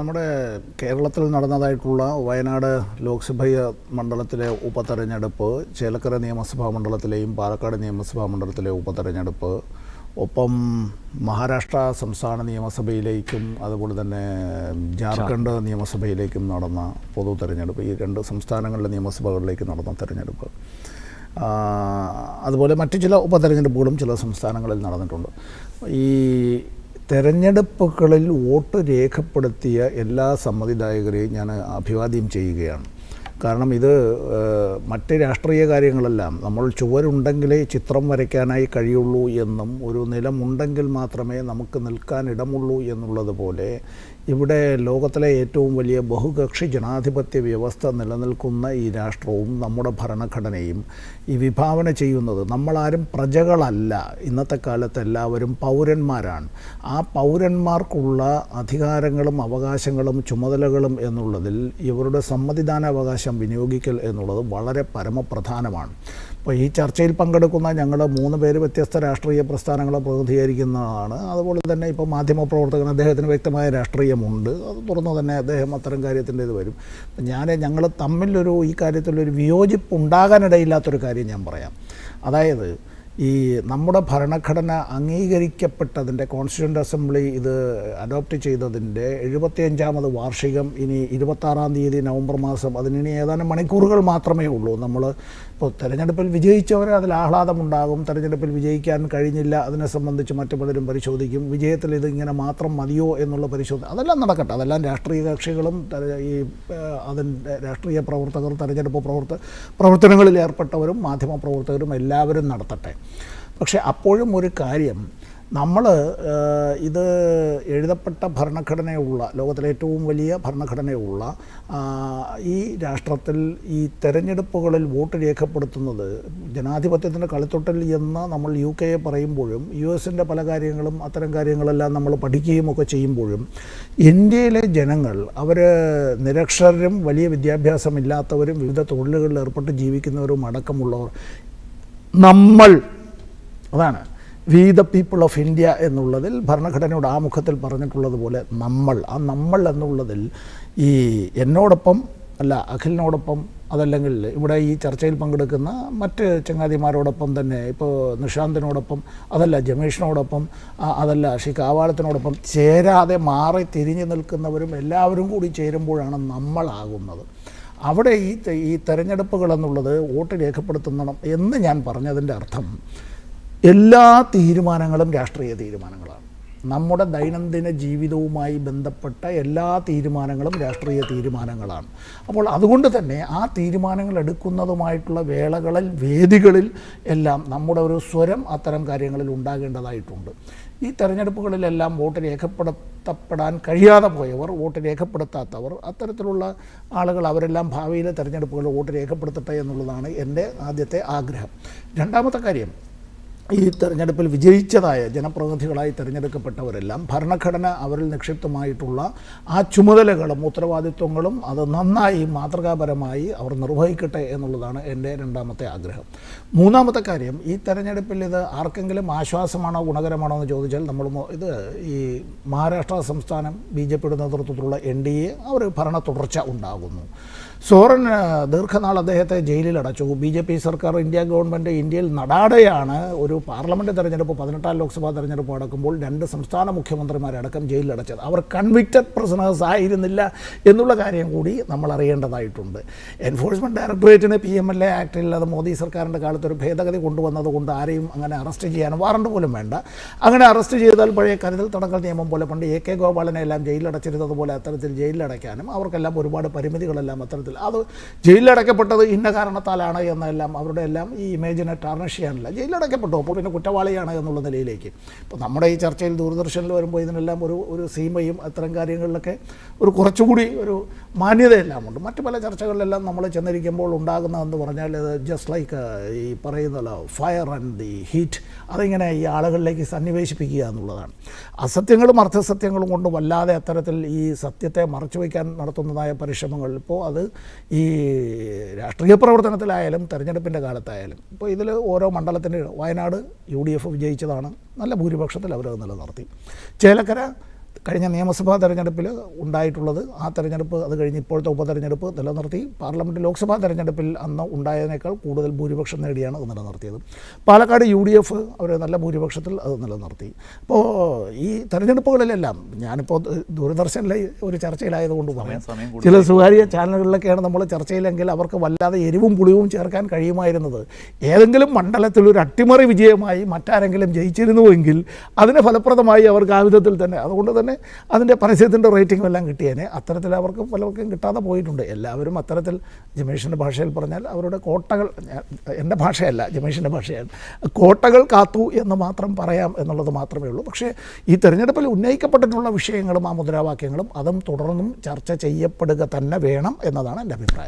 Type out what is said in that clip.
നമ്മുടെ കേരളത്തിൽ നടന്നതായിട്ടുള്ള വയനാട് ലോക്സഭ മണ്ഡലത്തിലെ ഉപതെരഞ്ഞെടുപ്പ് ചേലക്കര നിയമസഭാ മണ്ഡലത്തിലെയും പാലക്കാട് നിയമസഭാ മണ്ഡലത്തിലെ ഉപതെരഞ്ഞെടുപ്പ് ഒപ്പം മഹാരാഷ്ട്ര സംസ്ഥാന നിയമസഭയിലേക്കും അതുപോലെ തന്നെ ജാർഖണ്ഡ് നിയമസഭയിലേക്കും നടന്ന പൊതു തെരഞ്ഞെടുപ്പ് ഈ രണ്ട് സംസ്ഥാനങ്ങളിലെ നിയമസഭകളിലേക്ക് നടന്ന തെരഞ്ഞെടുപ്പ്. അതുപോലെ മറ്റു ചില ഉപതെരഞ്ഞെടുപ്പുകളും ചില സംസ്ഥാനങ്ങളിൽ നടന്നിട്ടുണ്ട്. ഈ തെരഞ്ഞെടുപ്പുകളിൽ വോട്ട് രേഖപ്പെടുത്തിയ എല്ലാ സമ്മതിദായകരെയും ഞാൻ അഭിവാദ്യം ചെയ്യുകയാണ്. കാരണം ഇത് മറ്റ് രാഷ്ട്രീയ കാര്യങ്ങളെല്ലാം നമ്മൾ ചുവരുണ്ടെങ്കിലേ ചിത്രം വരയ്ക്കാനായി കഴിയുള്ളൂ എന്നും ഒരു നിലമുണ്ടെങ്കിൽ മാത്രമേ നമുക്ക് നിൽക്കാൻ ഇടമുള്ളൂ എന്നുള്ളതുപോലെ ഇവിടെ ലോകത്തിലെ ഏറ്റവും വലിയ ബഹുകക്ഷി ജനാധിപത്യ വ്യവസ്ഥ നിലനിൽക്കുന്ന ഈ രാഷ്ട്രവും നമ്മുടെ ഭരണഘടനയും ഈ വിഭാവന ചെയ്യുന്നത് നമ്മളാരും പ്രജകളല്ല. ഇന്നത്തെ കാലത്ത് എല്ലാവരും പൗരന്മാരാണ്. ആ പൗരന്മാർക്കുള്ള അധികാരങ്ങളും അവകാശങ്ങളും ചുമതലകളും എന്നുള്ളതിൽ ഇവരുടെ സമ്മതിദാനാവകാശം വിനിയോഗിക്കൽ എന്നുള്ളത് വളരെ പരമപ്രധാനമാണ്. അപ്പോൾ ഈ ചർച്ചയിൽ പങ്കെടുക്കുന്ന ഞങ്ങൾ മൂന്ന് പേര് വ്യത്യസ്ത രാഷ്ട്രീയ പ്രസ്ഥാനങ്ങളെ പ്രതിനിധീകരിക്കുന്നതാണ്. അതുപോലെ തന്നെ ഇപ്പോൾ മാധ്യമപ്രവർത്തകൻ അദ്ദേഹത്തിന് വ്യക്തമായ രാഷ്ട്രീയമുണ്ട്. അത് തുറന്നു തന്നെ അദ്ദേഹം അത്തരം കാര്യത്തിന്റെ ഇത് വരും. ഞാൻ ഞങ്ങൾ തമ്മിലൊരു ഈ കാര്യത്തിലൊരു വിയോജിപ്പ് ഉണ്ടാകാനിടയില്ലാത്തൊരു കാര്യം ഞാൻ പറയാം. അതായത് ഈ നമ്മുടെ ഭരണഘടന അംഗീകരിക്കപ്പെട്ടതിന്റെ കോൺസ്റ്റിറ്റ്യൂന്റ് അസംബ്ലി ഇത് അഡോപ്റ്റ് ചെയ്തതിന്റെ എഴുപത്തിയഞ്ചാമത് വാർഷികം ഇനി ഇരുപത്താറാം തീയതി നവംബർ മാസം. അതിനി ഏതാനും മണിക്കൂറുകൾ മാത്രമേ ഉള്ളൂ. നമ്മൾ ഇപ്പോൾ തെരഞ്ഞെടുപ്പിൽ വിജയിച്ചവർ അതിൽ ആഹ്ലാദമുണ്ടാകും. തെരഞ്ഞെടുപ്പിൽ വിജയിക്കാൻ കഴിഞ്ഞില്ല. അതിനെ സംബന്ധിച്ച് മറ്റു പലരും പരിശോധിക്കും. വിജയത്തിൽ ഇത് ഇങ്ങനെ മാത്രം മതിയോ എന്നുള്ള പരിശോധന അതെല്ലാം നടക്കട്ടെ. അതെല്ലാം രാഷ്ട്രീയ കക്ഷികളും ഈ അതിന്റെ രാഷ്ട്രീയ പ്രവർത്തകർ തെരഞ്ഞെടുപ്പ് പ്രവർത്ത പ്രവർത്തനങ്ങളിൽ ഏർപ്പെട്ടവരും മാധ്യമ പ്രവർത്തകരും എല്ലാവരും നടത്തട്ടെ. പക്ഷേ അപ്പോഴും ഒരു കാര്യം നമ്മൾ ഇത് എഴുതപ്പെട്ട ഭരണഘടനയുള്ള ലോകത്തിലെ ഏറ്റവും വലിയ ഭരണഘടനയുള്ള ഈ രാഷ്ട്രത്തിൽ ഈ തെരഞ്ഞെടുപ്പുകളിൽ വോട്ട് രേഖപ്പെടുത്തുന്നത് ജനാധിപത്യത്തിന്റെ കളിത്തൊട്ടിൽ എന്ന് നമ്മൾ യു കെയെ പറയുമ്പോഴും യു എസിന്റെ പല കാര്യങ്ങളും അത്തരം കാര്യങ്ങളെല്ലാം നമ്മൾ പഠിക്കുകയും ഒക്കെ ചെയ്യുമ്പോഴും ഇന്ത്യയിലെ ജനങ്ങൾ അവർ നിരക്ഷരരും വലിയ വിദ്യാഭ്യാസമില്ലാത്തവരും വിവിധ തൊഴിലുകളിൽ ഏർപ്പെട്ട് ജീവിക്കുന്നവരും അടക്കമുള്ളവർ നമ്മൾ അതാണ്. We the people of India എന്നുള്ളതിൽ ഭരണഘടനയുടെ ആമുഖത്തിൽ പറഞ്ഞിട്ടുള്ളതുപോലെ നമ്മൾ. ആ നമ്മൾ എന്നുള്ളതിൽ ഈ എന്നോടൊപ്പം അല്ല അഖിലിനോടൊപ്പം അതല്ലെങ്കിൽ ഇവിടെ ഈ ചർച്ചയിൽ പങ്കെടുക്കുന്ന മറ്റ് ചങ്ങാതിമാരോടൊപ്പം തന്നെ ഇപ്പോൾ നിഷാന്തിനോടൊപ്പം അതല്ല ജമേഷിനോടൊപ്പം അതല്ല ഷി കാവാലത്തിനോടൊപ്പം ചേരാതെ മാറി തിരിഞ്ഞു നിൽക്കുന്നവരും എല്ലാവരും കൂടി ചേരുമ്പോഴാണ് നമ്മളാകുന്നത്. അവിടെ ഈ ഈ തെരഞ്ഞെടുപ്പുകൾ എന്നുള്ളത് വോട്ട് രേഖപ്പെടുത്തുന്നണം എന്ന് ഞാൻ പറഞ്ഞതിന്റെ അർത്ഥം എല്ലാ തീരുമാനങ്ങളും രാഷ്ട്രീയ തീരുമാനങ്ങളാണ്. നമ്മുടെ ദൈനംദിന ജീവിതവുമായി ബന്ധപ്പെട്ട എല്ലാ തീരുമാനങ്ങളും രാഷ്ട്രീയ തീരുമാനങ്ങളാണ്. അപ്പോൾ അതുകൊണ്ട് തന്നെ ആ തീരുമാനങ്ങൾ എടുക്കുന്നതുമായിട്ടുള്ള വേളകളിൽ വേദികളിൽ എല്ലാം നമ്മുടെ ഒരു സ്വരം അത്തരം കാര്യങ്ങളിൽ ഉണ്ടാകേണ്ടതായിട്ടുണ്ട്. ഈ തെരഞ്ഞെടുപ്പുകളിലെല്ലാം വോട്ട് രേഖപ്പെടുത്തപ്പെടാൻ കഴിയാതെ പോയവർ വോട്ട് രേഖപ്പെടുത്താത്തവർ അത്തരത്തിലുള്ള ആളുകൾ അവരെല്ലാം ഭാവിയിലെ തെരഞ്ഞെടുപ്പുകളിൽ വോട്ട് രേഖപ്പെടുത്തട്ടെ എന്നുള്ളതാണ് എന്റെ ആദ്യത്തെ ആഗ്രഹം. രണ്ടാമത്തെ കാര്യം ഈ തെരഞ്ഞെടുപ്പിൽ വിജയിച്ചതായ ജനപ്രതിനിധികളായി തിരഞ്ഞെടുക്കപ്പെട്ടവരെല്ലാം ഭരണഘടന അവരിൽ നിക്ഷിപ്തമായിട്ടുള്ള ആ ചുമതലകളും ഉത്തരവാദിത്വങ്ങളും അത് നന്നായി മാതൃകാപരമായി അവർ നിർവഹിക്കട്ടെ എന്നുള്ളതാണ് എന്റെ രണ്ടാമത്തെ ആഗ്രഹം. മൂന്നാമത്തെ കാര്യം ഈ തെരഞ്ഞെടുപ്പിൽ ഇത് ആർക്കെങ്കിലും ആശ്വാസമാണോ ഗുണകരമാണോ എന്ന് ചോദിച്ചാൽ നമ്മൾ ഇത് ഈ മഹാരാഷ്ട്ര സംസ്ഥാനം ബി ജെ പിയുടെ നേതൃത്വത്തിലുള്ള എൻ ഡി എ അവർ ഭരണ തുടർച്ച ഉണ്ടാകുന്നു. സോറൻ ദീർഘനാൾ അദ്ദേഹത്തെ ജയിലിൽ അടച്ചു ബി ജെ പി സർക്കാർ ഇന്ത്യ ഗവൺമെന്റ് ഇന്ത്യയിൽ നടാടെയാണ് ഒരു പാർലമെന്റ് തെരഞ്ഞെടുപ്പ് പതിനെട്ടാം ലോക്സഭാ തെരഞ്ഞെടുപ്പ് നടക്കുമ്പോൾ രണ്ട് സംസ്ഥാന മുഖ്യമന്ത്രിമാരടക്കം ജയിലിലടച്ചത്. അവർ കൺവിക്റ്റഡ് പ്രസനേഴ്സ് ആയിരുന്നില്ല എന്നുള്ള കാര്യം കൂടി നമ്മൾ അറിയേണ്ടതായിട്ടുണ്ട്. എൻഫോഴ്സ്മെന്റ് ഡയറക്ടറേറ്റിന് പി എം എൽ എ ആക്ടിൽ അത് മോദി സർക്കാരിന്റെ കാലത്ത് ഒരു ഭേദഗതി കൊണ്ടുവന്നതുകൊണ്ട് ആരെയും അങ്ങനെ അറസ്റ്റ് ചെയ്യാൻ വാറണ്ട് പോലും വേണ്ട. അങ്ങനെ അറസ്റ്റ് ചെയ്താൽ പഴയ കരുതൽ തടങ്കൽ നിയമം പോലെ പണ്ട് എ കെ ഗോപാലനെ എല്ലാം ജയിലിലടച്ചിരുന്നത് പോലെ അത്തരത്തിൽ ജയിലിലടയ്ക്കാനും അവർക്കെല്ലാം ഒരുപാട് പരിമിതികളെല്ലാം അത്തരത്തിൽ അത് ജയിലിലടയ്ക്കപ്പെട്ടത് ഇന്ന കാരണത്താലാണ് എന്നെല്ലാം അവരുടെ എല്ലാം ഈ ഇമേജിനെ ടാർണിഷ് ചെയ്യാനില്ല. ജയിലിലടയ്ക്കപ്പെട്ടു? അപ്പോൾ പിന്നെ കുറ്റവാളിയാണ് എന്നുള്ള നിലയിലേക്ക്. ഇപ്പോൾ നമ്മുടെ ഈ ചർച്ചയിൽ ദൂരദർശനിൽ വരുമ്പോൾ ഇതിനെല്ലാം ഒരു ഒരു സീമയും അത്തരം കാര്യങ്ങളിലൊക്കെ ഒരു കുറച്ചുകൂടി ഒരു മാന്യതയെല്ലാം ഉണ്ട്. മറ്റു പല ചർച്ചകളിലെല്ലാം നമ്മൾ ചെന്നിരിക്കുമ്പോൾ ഉണ്ടാകുന്നതെന്ന് പറഞ്ഞാൽ ഇത് ജസ്റ്റ് ലൈക്ക് ഈ പറയുന്നല്ലോ ഫയർ ആൻഡ് ദി ഹീറ്റ് അതിങ്ങനെ ഈ ആളുകളിലേക്ക് സന്നിവേശിപ്പിക്കുക എന്നുള്ളതാണ്. അസത്യങ്ങളും അർത്ഥസത്യങ്ങളും കൊണ്ട് വല്ലാതെ അത്തരത്തിൽ ഈ സത്യത്തെ മറച്ചു വയ്ക്കാൻ നടത്തുന്നതായ പരിശ്രമങ്ങൾ. ഇപ്പോൾ അത് ഈ രാഷ്ട്രീയ പ്രവർത്തനത്തിലായാലും തെരഞ്ഞെടുപ്പിന്റെ കാലത്തായാലും ഇപ്പോൾ ഇതിൽ ഓരോ മണ്ഡലത്തിന്റെ വയനാട് യു ഡി എഫ് വിജയിച്ചതാണ് നല്ല ഭൂരിപക്ഷത്തിൽ അവരത് നിലനിർത്തി. ചേലക്കര കഴിഞ്ഞ നിയമസഭാ തെരഞ്ഞെടുപ്പിൽ ഉണ്ടായിട്ടുള്ളത് ആ തെരഞ്ഞെടുപ്പ് അത് കഴിഞ്ഞ് ഇപ്പോഴത്തെ ഉപതെരഞ്ഞെടുപ്പ് നിലനിർത്തി. പാർലമെന്റ് ലോക്സഭാ തെരഞ്ഞെടുപ്പിൽ അന്ന് ഉണ്ടായതിനേക്കാൾ കൂടുതൽ ഭൂരിപക്ഷം നേടിയാണ് അത് നിലനിർത്തിയത്. പാലക്കാട് യു ഡി എഫ് അവർ നല്ല ഭൂരിപക്ഷത്തിൽ അത് നിലനിർത്തി. അപ്പോൾ ഈ തെരഞ്ഞെടുപ്പുകളിലെല്ലാം ഞാനിപ്പോൾ ദൂരദർശനിലെ ഒരു ചർച്ചയിലായതുകൊണ്ട് പറയാം. ചില സ്വകാര്യ ചാനലുകളിലൊക്കെയാണ് നമ്മൾ ചർച്ചയിലെങ്കിൽ അവർക്ക് വല്ലാതെ എരിവും പുളിവും ചേർക്കാൻ കഴിയുമായിരുന്നത്. ഏതെങ്കിലും മണ്ഡലത്തിൽ ഒരു അട്ടിമറി വിജയമായി മറ്റാരെങ്കിലും ജയിച്ചിരുന്നുവെങ്കിൽ അതിന് ഫലപ്രദമായി അവർക്ക് ആ വിധത്തിൽ തന്നെ. അതുകൊണ്ട് തന്നെ അതിന്റെ പരസ്യത്തിന്റെ റേറ്റിംഗും എല്ലാം കിട്ടിയേനെ. അത്തരത്തിൽ അവർക്ക് പലർക്കും കിട്ടാതെ പോയിട്ടുണ്ട്. എല്ലാവരും അത്തരത്തിൽ ജമേഷിന്റെ ഭാഷയിൽ പറഞ്ഞാൽ അവരുടെ കോട്ടകൾ എന്റെ ഭാഷയല്ല ജമേഷിന്റെ ഭാഷയാണ്. കോട്ടകൾ കാത്തു എന്ന് മാത്രം പറയാം എന്നുള്ളത് മാത്രമേ ഉള്ളൂ. പക്ഷേ ഈ തെരഞ്ഞെടുപ്പിൽ ഉന്നയിക്കപ്പെട്ടിട്ടുള്ള വിഷയങ്ങളും ആ മുദ്രാവാക്യങ്ങളും അതും തുടർന്നും ചർച്ച ചെയ്യപ്പെടുക തന്നെ വേണം എന്നതാണ് എന്റെ അഭിപ്രായം.